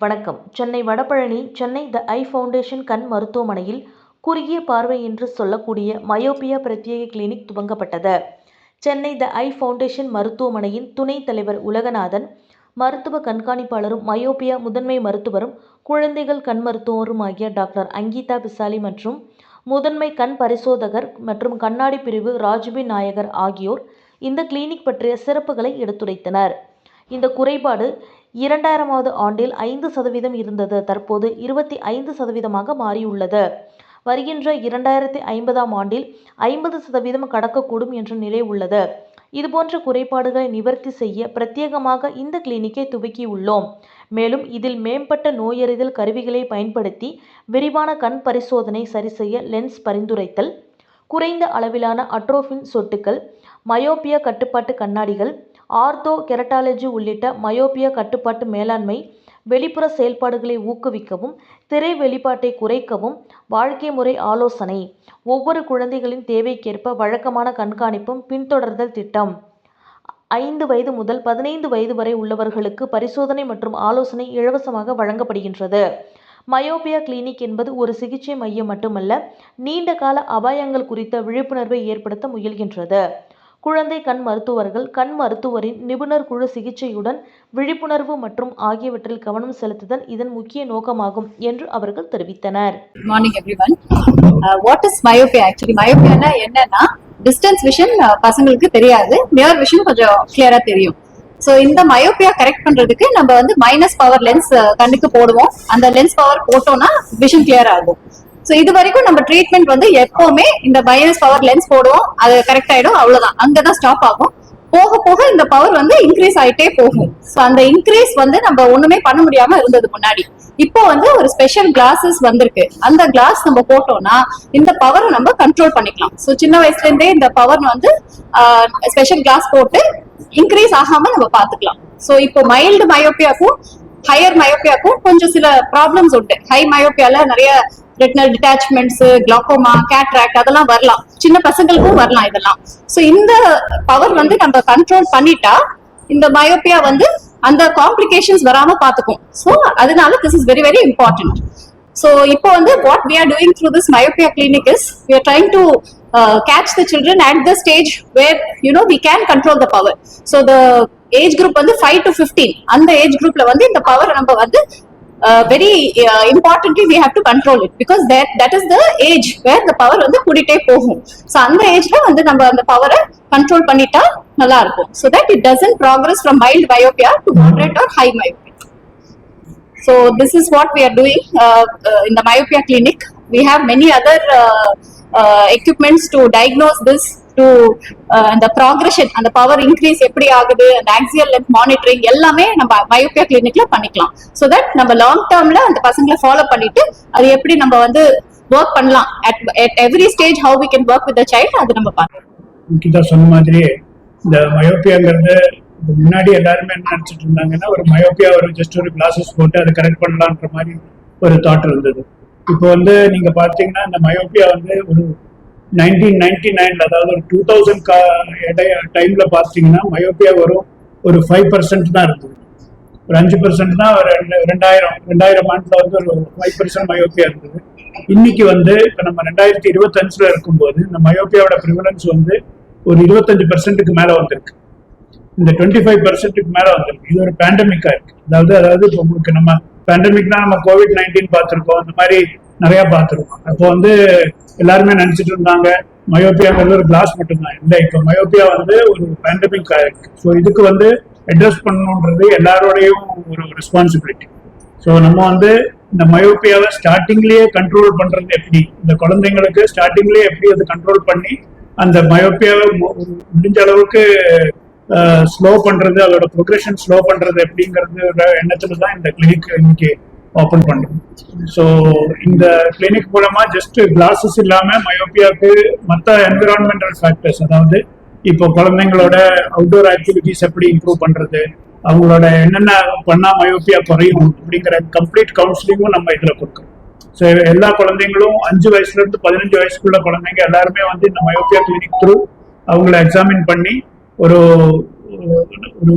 வணக்கம். Chennai Vadapalani Chennai the eye foundation கண் மருத்துவமனையில் குறுகிய பார்வை என்று சொல்லக்கூடிய மயோபியா பிரத்யேக கிளினிக் துவங்கப்பட்டது. சென்னை த ஐ ஃபவுண்டேஷன் மருத்துவமனையின் துணைத் தலைவர் உலகநாதன் மருத்துவ கண்காணிப்பாளரும் மயோபியா முதன்மை மருத்துவரும் குழந்தைகள் கண் மருத்துவரும் ஆகிய டாக்டர் அங்கீதா பிசாலி மற்றும் முதன்மை கண் பரிசோதகர் மற்றும் கண்ணாடி பிரிவு ராஜுபி நாயகர் ஆகியோர் இந்த கிளினிக் பற்றிய சிறப்புகளை எடுத்துரைத்தனர். இந்த குறைபாடு இரண்டாயிரமாவது ஆண்டில் ஐந்து சதவீதம் இருந்தது. தற்போது இருபத்தி ஐந்து சதவீதமாக மாறியுள்ளது. வருகின்ற இரண்டாயிரத்தி ஐம்பதாம் ஆண்டில் ஐம்பது சதவீதம் கடக்கக்கூடும் என்ற நிலை உள்ளது. இதுபோன்ற குறைபாடுகளை நிவர்த்தி செய்ய பிரத்யேகமாக இந்த கிளினிக்கை துவக்கியுள்ளோம். மேலும் இதில் மேம்பட்ட நோயறிதல் கருவிகளை பயன்படுத்தி விரிவான கண் பரிசோதனை சரிசெய்ய லென்ஸ் பரிந்துரைத்தல் குறைந்த அளவிலான அட்ரோஃபின் சொட்டுகள் மயோப்பியா கட்டுப்பாட்டு கண்ணாடிகள் ஆர்த்தோ கெரட்டாலஜி உள்ளிட்ட மயோப்பியா கட்டுப்பாட்டு மேலாண்மை வெளிப்புற செயல்பாடுகளை ஊக்குவிக்கவும் திரை வெளிப்பாட்டை குறைக்கவும் வாழ்க்கை முறை ஆலோசனை. ஒவ்வொரு குழந்தைகளின் தேவைக்கேற்ப வழக்கமான கண்காணிப்பும் பின்தொடர்தல் திட்டம். ஐந்து வயது முதல் பதினைந்து வயது வரை உள்ளவர்களுக்கு பரிசோதனை மற்றும் ஆலோசனை இலவசமாக வழங்கப்படுகின்றது. மயோபியா கிளினிக் என்பது ஒரு சிகிச்சை மையம் மட்டுமல்ல நீண்ட கால அபாயங்கள் குறித்த விழிப்புணர்வை ஏற்படுத்த முயல்கின்றது. குழந்தை கண் மருத்துவர்கள் கண் மருத்துவரின் நிபுணர் குழு சிகிச்சையுடன் விழிப்புணர்வு மற்றும் ஆகியவற்றில் கவனம் செலுத்துதல் இதன் முக்கிய நோக்கமாகும் என்று அவர்கள் தெரிவித்தனர். Morning everyone what is myopia actually மயோபியானா என்னன்னா டிஸ்டன்ஸ் விஷன் uh, பசங்களுக்கு தெரியாது. நியர் விஷன் கொஞ்சம் கிளியரா தெரியும். ஸோ இந்த மயோபியா கரெக்ட் பண்றதுக்கு நம்ம வந்து மைனஸ் பவர் லென்ஸ் கண்ணுக்கு போடுவோம். அந்த லென்ஸ் பவர் போட்டோம்னா விஷன் கிளியர் ஆகும். ஸோ இது வரைக்கும் நம்ம ட்ரீட்மெண்ட் வந்து எப்பவுமே இந்த மைனஸ் பவர் லென்ஸ் போடுவோம். அது கரெக்ட் ஆயிடும். அவ்வளவுதான். அங்கதான் ஸ்டாப் ஆகும். போக போக இந்த பவர் வந்து இன்க்ரீஸ் ஆயிட்டே போகும். ஸோ அந்த இன்க்ரீஸ் வந்து நம்ம ஒண்ணுமே பண்ண முடியாம இருந்தது முன்னாடி. இப்போ வந்து ஒரு ஸ்பெஷல் கிளாஸஸ் வந்திருக்கு. அந்த கிளாஸ் நம்ம போட்டோம்னா இந்த பவரை நம்ம கண்ட்ரோல் பண்ணிக்கலாம். ஸோ சின்ன வயசுல இருந்தே இந்த பவர் வந்து ஸ்பெஷல் கிளாஸ் போட்டு இன்க்ரீஸ் ஆகாம நம்ம பாத்துக்கலாம் ஸோ இப்போ மைல்டு மயோப்பியாக்கும் ஹையர் மயோப்பியாக்கும் கொஞ்சம் சில ப்ராப்ளம்ஸ் உண்டு. ஹை மயோப்பியால நிறைய ரெட்டினல் டிட்டாச்மெண்ட்ஸ் கிளாக்கோமா கேட்ராக்ட் அதெல்லாம் வரலாம். சின்ன பசங்களுக்கும் வரலாம் இதெல்லாம். ஸோ இந்த பவர் வந்து நம்ம கண்ட்ரோல் பண்ணிட்டா இந்த மயோப்பியா வந்து அந்த காம்ப்ளிகேஷன்ஸ் வராம பாத்துக்கும் ஸோ அதனால this is very very important so இப்போ வந்து what we are doing through this myopia clinic is we are trying to catch the children at the stage where no we can control the power so the age group வந்து five to fifteen அந்த age குரூப்ல வந்து இந்த power நம்ம வந்து very importantly we have to control it because that that is the age where the power வந்து கூட்டிகிட்டே போகும். ஸோ அந்த ஏஜ்ல வந்து நம்ம அந்த பவரை கண்ட்ரோல் பண்ணிட்டா நல்லா இருக்கும். So that it doesn't progress from mild myopia to moderate or high myopia so this is what we are doing இந்த myopia clinic we have many other equipments to diagnose this to அந்த progression அந்த power increase எப்படி ஆகுது அந்த axial length monitoring எல்லாமே நம்ம myopia கிளினிக்ல பண்ணிக்கலாம். ஸோ தட் நம்ம லாங் டேர்ம்ல அந்த பசங்களை ஃபாலோ பண்ணிட்டு அது எப்படி நம்ம வந்து ஒர்க் பண்ணலாம். At at every stage how we can work with the child அது நம்ம பார்க்கலாம். முக்கியதா சொன்ன மாதிரியே இந்த மயோபியாங்கிறது முன்னாடி எல்லாருமே என்ன நினைச்சிட்டு இருந்தாங்கன்னா ஒரு மயோப்பியா ஒரு ஜஸ்ட் ஒரு கிளாஸஸ் போட்டு அதை கரெக்ட் பண்ணலான்ற மாதிரி ஒரு தாட் இருந்தது. இப்போ வந்து நீங்க பார்த்தீங்கன்னா இந்த மயோப்பியா வந்து ஒரு நைன்டீன் நைன்டி நைன்ல அதாவது ஒரு டூ தௌசண்ட் கா டைம்ல பார்த்தீங்கன்னா மயோப்பியா வரும் ஒரு ஃபைவ் பர்சன்ட் தான் இருந்தது ஒரு அஞ்சு பர்சன்ட் தான் ஒரு ரெண்டு- ரெண்டாயிரம் ரெண்டாயிரம் ஆண்டுல வந்து ஒரு ஃபைவ் பர்சன்ட் மயோப்பியா இருந்தது இன்னைக்கு வந்து இப்போ நம்ம ரெண்டாயிரத்தி இருபத்தஞ்சுல இருக்கும்போது இந்த மயோபியாவோட ப்ரிவலன்ஸ் வந்து ஒரு இருபத்தஞ்சு பர்சன்ட்டுக்கு மேல வந்திருக்கு. இந்த டுவெண்ட்டி ஃபைவ் பர்சன்ட்டுக்கு மேல வந்திருக்கு. இது ஒரு பேண்டமிக்கா இருக்கு. அதாவது அதாவது இப்போ உங்களுக்கு நம்ம பேண்டமிக்னா நம்ம கோவிட் நைன்டீன் பார்த்துருக்கோம். இந்த மாதிரி நிறைய பார்த்துருக்கோம். அப்போ வந்து எல்லாருமே நினைச்சிட்டு இருந்தாங்க மயோபியாங்கிறது ஒரு கிளாஸ் மட்டும்தான். இல்லை இப்போ மயோப்பியா வந்து ஒரு பேண்டமிக் ஆயிருக்கு ஸோ இதுக்கு வந்து அட்ரஸ் பண்ணணுன்றது எல்லாரோடையும் ஒரு ரெஸ்பான்சிபிலிட்டி ஸோ நம்ம வந்து இந்த மயோப்பியாவை ஸ்டார்டிங்லேயே கண்ட்ரோல் பண்றது எப்படி? இந்த குழந்தைங்களுக்கு ஸ்டார்டிங்லேயே எப்படி அதை கண்ட்ரோல் பண்ணி அந்த மயோப்பியாவை மு- முடிஞ்ச அளவுக்கு ஸ்லோ பண்றது அதோட ப்ரொக்ரெஷன் ஸ்லோ பண்றது எப்படிங்கிறது எண்ணத்துல தான் இந்த கிளினிக் இன்னைக்கு ஓப்பன் பண்றோம் ஸோ இந்த கிளினிக் மூலமா ஜஸ்ட் கிளாஸஸ் இல்லாம மயோப்பியாவுக்கு மற்ற என்விரான்மெண்டல் ஃபேக்டர்ஸ் அதாவது இப்போ குழந்தைங்களோட அவுட்டோர் ஆக்டிவிட்டிஸ் எப்படி இம்ப்ரூவ் பண்றது அவங்களோட என்னென்ன பண்ணா மயோப்பியா குறையும் அப்படிங்கிற கம்ப்ளீட் கவுன்சிலிங்கும் நம்ம இதுல கொடுக்குறோம் ஸோ எல்லா குழந்தைங்களும் அஞ்சு வயசுல இருந்து பதினஞ்சு வயசுக்குள்ள குழந்தைங்க எல்லாருமே வந்து இந்த மயோபியா கிளினிக் த்ரூ அவங்கள எக்ஸாமின் பண்ணி ஒரு ஒரு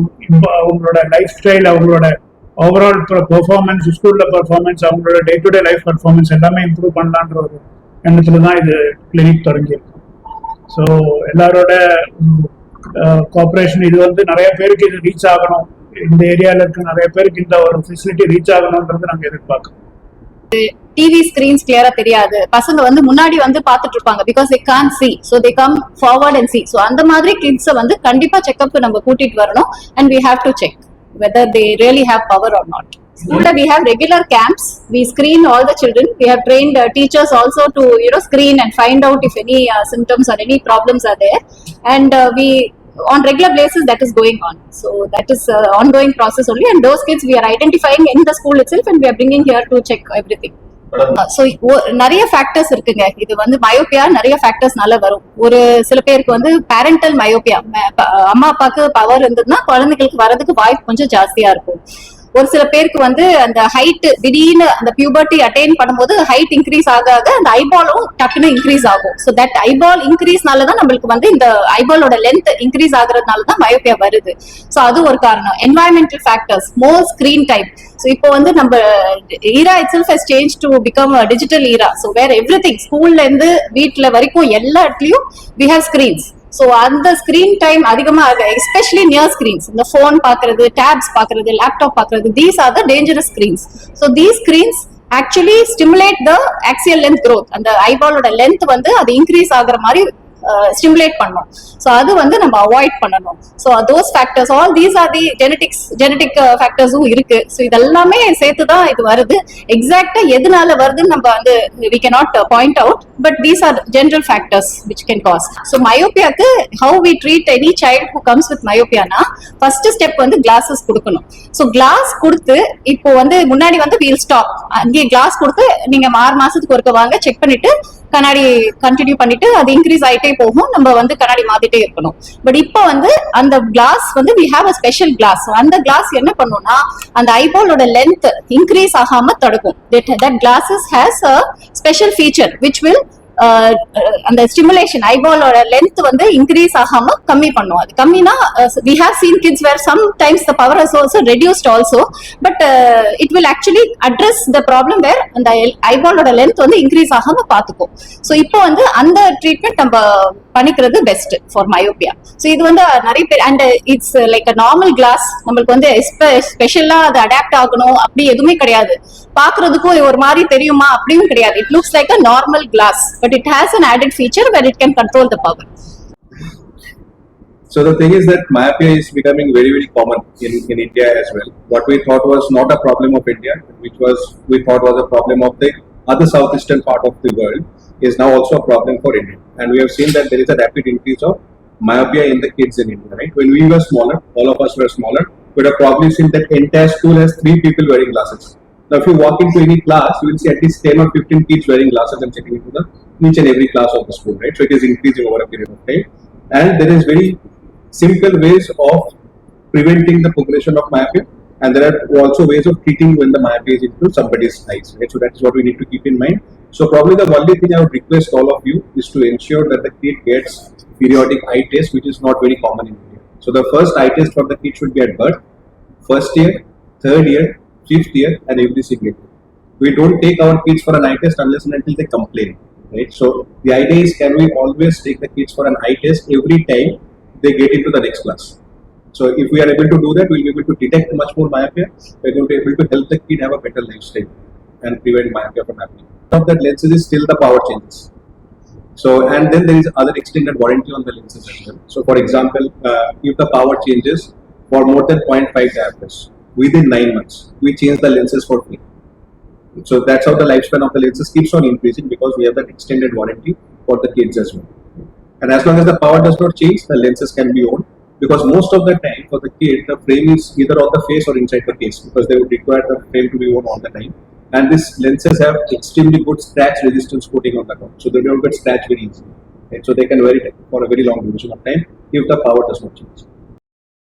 அவங்களோட லைஃப் ஸ்டைல் அவங்களோட ஓவரால் பெர்ஃபார்மன்ஸ் ஸ்கூல்ல பெர்ஃபார்மன்ஸ் அவங்களோட day to day life performance எல்லாமே இம்ப்ரூவ் பண்ணலான்ற ஒரு எண்ணத்துல தான் இது கிளினிக் தொடங்கியிருக்கு. ஸோ எல்லாரோட கோஆப்ரேஷன் இது வந்து நிறைய பேருக்கு இது ரீச் ஆகணும். இந்த ஏரியால இருக்க நிறைய பேருக்கு இந்த ஒரு ஃபெசிலிட்டி ரீச் ஆகணுன்றது நாங்கள் எதிர்பார்க்கணும் டிவி ஸ்கிரீன்ஸ் கிளியரா தெரியாது பசங்க வந்து முன்னாடி வந்து பாத்துட்டு இருப்பாங்க because they can't see so they come forward and see so அந்த மாதிரி கிட்ஸை வந்து கண்டிப்பா செக்அப் நம்ம கூட்டிட்டு வரணும் and we have to check whether they really have power or not School we have regular camps. We screen all the children. We have trained uh, teachers also to you know screen and find out if any uh, symptoms or any problems are there. And uh, we on regular basis that is going on. So that is uh, ongoing process only. And those kids we are identifying in the school itself and we are bringing here to check everything. So நிறைய factors இருக்குங்க. இது வந்து myopia நிறைய ஃபேக்டர்ஸ்னால வரும். ஒரு சில பேருக்கு வந்து பேரண்டல் மயோபியா அம்மா அப்பாவுக்கு பவர் இருந்ததுன்னா குழந்தைகளுக்கு வரதுக்கு வாய்ப்பு கொஞ்சம் ஜாஸ்தியா இருக்கும். ஒரு சில பேருக்கு வந்து அந்த ஹைட் திடீர்னு அந்த பியூபர்ட்டி அட்டைன் பண்ணும்போது ஹைட் இன்க்ரீஸ் ஆக ஆக அந்த ஐபாலும் டக்குன்னு இன்க்ரீஸ் ஆகும். ஸோ தட் ஐபால் இன்க்ரீஸ்னால தான் நம்மளுக்கு வந்து இந்த ஐபாலோட லென்த் இன்க்ரீஸ் ஆகுறதுனால தான் மயோபியா வருது. ஸோ அது ஒரு காரணம். Environmental factors more screen time so இப்போ வந்து நம்ம era it self has change to become digital era so வேற எவ்ரி திங் ஸ்கூல்ல இருந்து வீட்ல வரைக்கும் எல்லா இடத்துலயும் வி ஹவ் ஸ்கிரீன்ஸ் ஸோ அந்த ஸ்கிரீன் டைம் அதிகமாக எஸ்பெஷலி நியர் ஸ்கிரீன்ஸ் இந்த ஃபோன் பார்க்கறது டேப்ஸ் பார்க்கறது லேப்டாப் பார்க்கறது these are the dangerous screens so these screens actually stimulate the axial length growth அந்த ஐபாலோட லென்த் வந்து அது இன்க்ரீஸ் ஆகுற மாதிரி ஸ்டிமுலேட் பண்ணும் ஸோ அது வந்து நம்ம அவாய்ட் பண்ணணும். So those factors all these are the genetics genetic ஃபேக்டர்ஸும் இருக்கு. ஸோ இதெல்லாமே சேர்த்து தான் இது வருது. எக்ஸாக்டா எதனால வருதுன்னு நம்ம வந்து we cannot point out but these are general factors which can cause so மயோபியாக்கு how we treat any child who comes with மயோபியானா first step வந்து கிளாஸஸ் கொடுக்கணும். ஸோ கிளாஸ் கொடுத்து இப்போ வந்து முன்னாடி வந்து வீல் ஸ்டாப் அங்கேயே கிளாஸ் கொடுத்து நீங்க ஆறு மாசத்துக்கு ஒருக்க வாங்க செக் பண்ணிட்டு கண்ணாடி கண்டினியூ பண்ணிட்டு அது இன்க்ரீஸ் ஆயிட்டே போகும். நம்ம வந்து கண்ணாடி மாத்திட்டே இருக்கணும். பட் இப்போ வந்து அந்த கிளாஸ் வந்து we have a special glass அந்த கிளாஸ் என்ன பண்ணும்னா அந்த ஐபாலோட லென்த் இன்க்ரீஸ் ஆகாம தடுக்கும். That glasses has a special feature which will அந்த ஸ்டிமுலேஷன் ஐபாலோட லென்த் வந்து இன்க்ரீஸ் ஆகாம கம்மி பண்ணும். அது கம்மினா we have seen kids where sometimes the power has also reduced also but it will actually address the problem where அந்த ஐபாலோட length வந்து இன்க்ரீஸ் ஆகாம பாத்துக்கும். ஸோ இப்போ வந்து அந்த ட்ரீட்மெண்ட் நம்ம பண்ணிக்கிறது பெஸ்ட் ஃபார் மயோபியா ஸோ இது வந்து நிறைய பேர் and it's like a normal glass நம்மளுக்கு வந்து ஸ்பெஷலா அது அடாப்ட் ஆகணும். அப்படி எதுவுமே கிடையாது. பாக்குறதுக்கும் ஒரு மாதிரி தெரியுமா? அப்படியும் கிடையாது. It looks like a normal glass but but it has an added feature where it can control the power. So the thing is that myopia is becoming very, very common in, in India as well. What we thought was not a problem of India, which was we thought was a problem of the other southeastern part of the world, is now also a problem for India. And we have seen that there is a rapid increase of myopia in the kids in India, right? When we were smaller, all of us were smaller, we would have probably seen that entire school has three people wearing glasses. Now, if you walk into any class, you will see at least 10 or 15 kids wearing glasses and sitting into the each and every class of the school, right? So it is increasing over a period of time. And there is very simple ways of preventing the progression of myopia. And there are also ways of treating when the myopia is into somebody's eyes, right? So that is what we need to keep in mind. So probably the only thing I would request all of you is to ensure that the kid gets periodic eye test, which is not very common in India. So the first eye test for the kid should be at birth, first year, third year, fifth year, and every single year. We don't take our kids for an eye test unless and until they complain, right? So the idea is, can we always take the kids for an eye test every time they get into the next class? So if we are able to do that, we'll be able to detect much more myopia. We're going to be able to help the kid have a better lifestyle and prevent myopia from happening. Of that lenses is still the power changes. So and then there is other extended warranty on the lenses as well. So for example, uh, if the power changes for more than 0.5 diopters within nine months, we change the lenses for free. So that's how the lifespan of the lenses keeps on increasing because we have that extended warranty for the kids as well. And as long as the power does not change, the lenses can be owned because most of the time for the kid, the frame is either on the face or inside the case because they would require the frame to be worn all the time. And these lenses have extremely good scratch resistance coating on the top, so they don't get scratched very easily. Right? So they can wear it for a very long duration of time if the power does not change.